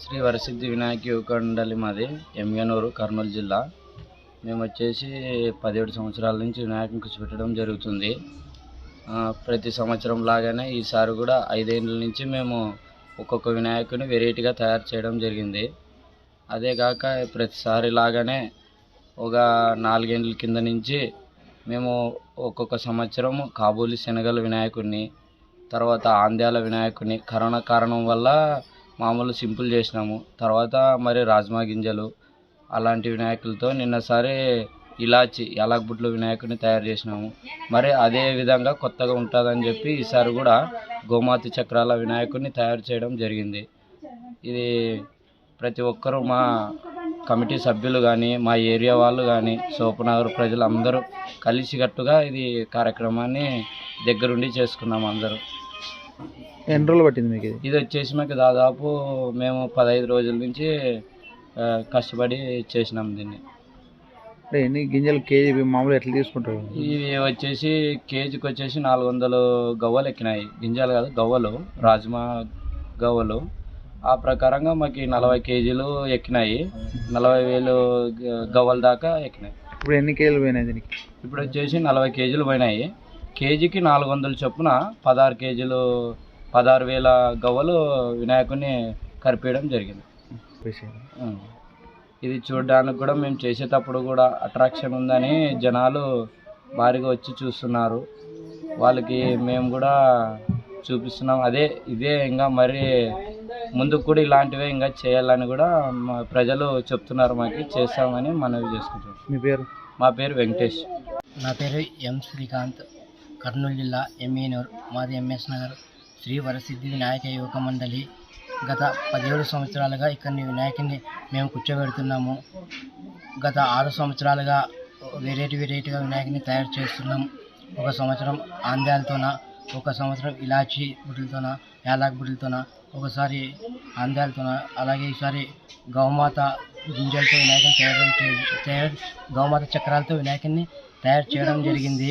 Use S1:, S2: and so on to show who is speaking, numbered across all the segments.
S1: శ్రీ వరసిద్ధి వినాయక యువకండలి మాది ఎంగనూరు కర్నూలు జిల్లా. మేము వచ్చేసి పదిహేడు సంవత్సరాల నుంచి వినాయకుని పెట్టడం జరుగుతుంది. ప్రతి సంవత్సరం లాగానే ఈసారి కూడా ఐదేళ్ళ నుంచి మేము ఒక్కొక్క వినాయకుని వెరైటీగా తయారు చేయడం జరిగింది. అదే కాక ప్రతిసారి లాగానే ఒక నాలుగేండ్ల కింద నుంచి మేము ఒక్కొక్క సంవత్సరం కాబూలి శనగల వినాయకుడిని తర్వాత ఆంధ్యాల వినాయకుడిని కరోనా కారణం వల్ల మామూలు సింపుల్ చేసినాము. తర్వాత మరి రాజ్మా గింజలు అలాంటి వినాయకులతో నిన్నసారి ఇలాచి యాలకుబుడ్ల వినాయకుడిని తయారు చేసినాము. మరి అదే విధంగా కొత్తగా ఉంటుందని చెప్పి ఈసారి కూడా గోమాత చక్రాల వినాయకుడిని తయారు చేయడం జరిగింది. ఇది ప్రతి ఒక్కరూ మా కమిటీ సభ్యులు కానీ మా ఏరియా వాళ్ళు కానీ సోపనగర్ ప్రజలు అందరూ కలిసికట్టుగా ఇది కార్యక్రమాన్ని దగ్గరుండి చేసుకున్నాము అందరూ.
S2: ఎన్ని రోజులు పట్టింది మీకు ఇది?
S1: ఇది వచ్చేసి మాకు దాదాపు మేము పదహైదు రోజుల నుంచి ఆ, కష్టపడి చేసినాం దీన్ని.
S2: అంటే ఎన్ని గింజలు కేజీ మామూలు ఎట్లా తీసుకుంటారు?
S1: ఇవి వచ్చేసి కేజీకి వచ్చేసి నాలుగు వందలు గవ్వలు ఎక్కినాయి. గింజలు కాదు గవ్వలు రాజ్మా గవ్వలు. ఆ ప్రకారంగా మాకు నలభై కేజీలు ఎక్కినాయి. నలభై వేలు గ- గవ్వల దాకా ఎక్కినాయి.
S2: ఇప్పుడు ఎన్ని కేజీలు పోయినాయి దీనికి?
S1: ఇప్పుడు వచ్చేసి నలభై కేజీలు పోయినాయి. కేజీకి నాలుగు వందల చొప్పున పదహారు కేజీలు పదహారు వేల గవ్వలు వినాయకుడిని కరిపేయడం జరిగింది. ఇది చూడడానికి కూడా మేము చేసేటప్పుడు కూడా అట్రాక్షన్ ఉందని జనాలు భారీగా వచ్చి చూస్తున్నారు. వాళ్ళకి మేము కూడా చూపిస్తున్నాం. అదే ఇదే ఇంకా మరి ముందుకు కూడా ఇలాంటివే ఇంకా చేయాలని కూడా మా ప్రజలు చెప్తున్నారు మాకు. చేస్తామని మనవి చేసుకుంటాం
S2: మీ పేరు?
S1: మా పేరు వెంకటేష్.
S3: నా పేరు ఎం శ్రీకాంత్. కర్నూలు జిల్లా ఎంఈనూర్ మాది ఎంఎస్ నగర్. శ్రీ వరసిద్ధి వినాయక యువక మండలి. గత పదిహేడు సంవత్సరాలుగా ఇక్కడిని వినాయకుని మేము కూర్చోబెడుతున్నాము. గత ఆరు సంవత్సరాలుగా వెరైటీ వెరైటీగా వినాయకుని తయారు చేస్తున్నాం. ఒక సంవత్సరం ఆంధ్రాలతోన ఒక సంవత్సరం ఇలాచి బుడ్లతోన యాలాక్ బుడ్లతోన ఒకసారి ఆంధ్రాలతోన అలాగే ఈసారి గౌమాత గింజలతో వినాయకుని తయారు తయారు గౌమాత చక్రాలతో వినాయకుని తయారు చేయడం జరిగింది.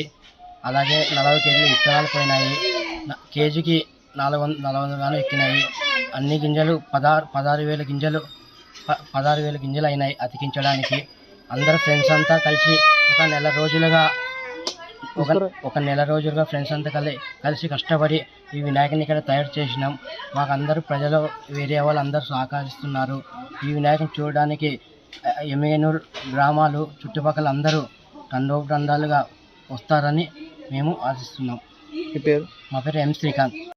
S3: అలాగే నలభై కేజీలు విత్తనాలు పోయినాయి. కేజీకి నాలుగు వంద నలభై వందలు ఎక్కినాయి. అన్ని గింజలు పదహారు పదహారు వేల గింజలు ప- పదహారు వేల గింజలు అయినాయి అతికించడానికి. అందరు ఫ్రెండ్స్ అంతా కలిసి ఒక నెల రోజులుగా ఒక ఒక నెల రోజులుగా ఫ్రెండ్స్ అంతా కలిసి కలిసి కష్టపడి ఈ వినాయకుని ఇక్కడ తయారు చేసినాం. మాకు అందరూ ప్రజలు వేరే వాళ్ళు అందరూ సహకరిస్తున్నారు. ఈ వినాయకుని చూడడానికి ఎమ్మెనూరు గ్రామాలు చుట్టుపక్కల అందరూ తండోపతండాలుగా వస్తారని మేము ఆశిస్తున్నాం.
S2: మీ పేరు?
S3: మా పేరు ఎం శ్రీకాంత్.